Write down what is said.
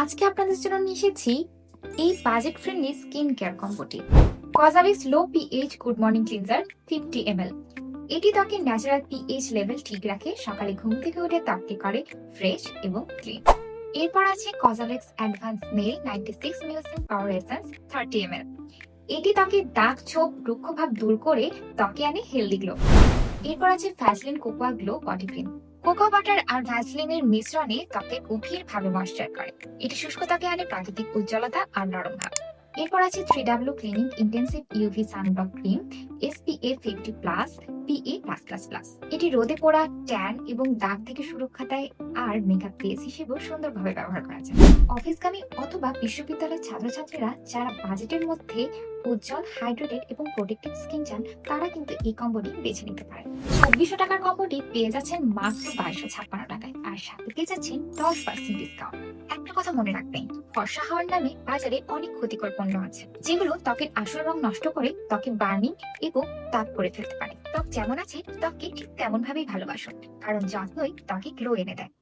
আজকে আপনাদের জন্য নিয়ে এসেছি এই budget friendly skin care কম্বোটি COSRX low pH good morning cleanser fifty ML এটি ত্বকের ন্যাচারাল পিএইচ লেভেল ঠিক রাখে, সকালে ঘুম থেকে উঠে ত্বককে করে ফ্রেশ এবং ক্লিন এরপর আছে COSRX advance snail ninety six mucin power essence thirty ML এটি ত্বকের দাগ, ছোপ, রুক্ষভাব দূর করে ত্বকে আনে হেলদি গ্লো এরপর আছে Vaseline cocoa glow body cream cocoa butter আর ভ্যাসলিনের মিশ্রণে ত্বকে গভীরভাবে ময়শ্চার করে। এটি শুষ্কতাকে আনে প্রাকৃতিক উজ্জ্বলতা আর নরম ভাব। এরপর আছে three W clinic intensive UV sunblock cream SPF fifty plus PA plus plus plus এটি রোদে পোড়া ট্যান এবং দাগ থেকে সুরক্ষা দেয় আর মেকআপ বেস হিসেবেও সুন্দরভাবে ব্যবহার করা যায়। অফিসগামী অথবা বিশ্ববিদ্যালয়ের ছাত্রছাত্রীরা যারা বাজেটের মধ্যে উজ্জ্বল হাইড্রেটেড এবং প্রোটেক্টিভ স্কিন চান, তারা কিন্তু এই কম্বোটি বেছে নিতে পারেন। চব্বিশশো টাকার কম্বোটি পেয়ে যাচ্ছেন মাত্র বাইশশো ছাপ্পান্ন টাকায়। আর সাথে পেয়ে যাচ্ছেন দশ পার্সেন্ট ডিসকাউন্ট একটা কথা মনে রাখবেন ফর্সা হওয়ার নামে বাজারে অনেক ক্ষতিকর পণ্য আছে, যেগুলো ত্বকের আসল রং নষ্ট করে ত্বকে বার্নিং এবং তাপ করে ফেলতে পারে। ত্বক যেমন আছে, ত্বককে ঠিক তেমন ভাবেই ভালোবাসুন কারণ যত্নই ত্বকে গ্লো এনে দেয়।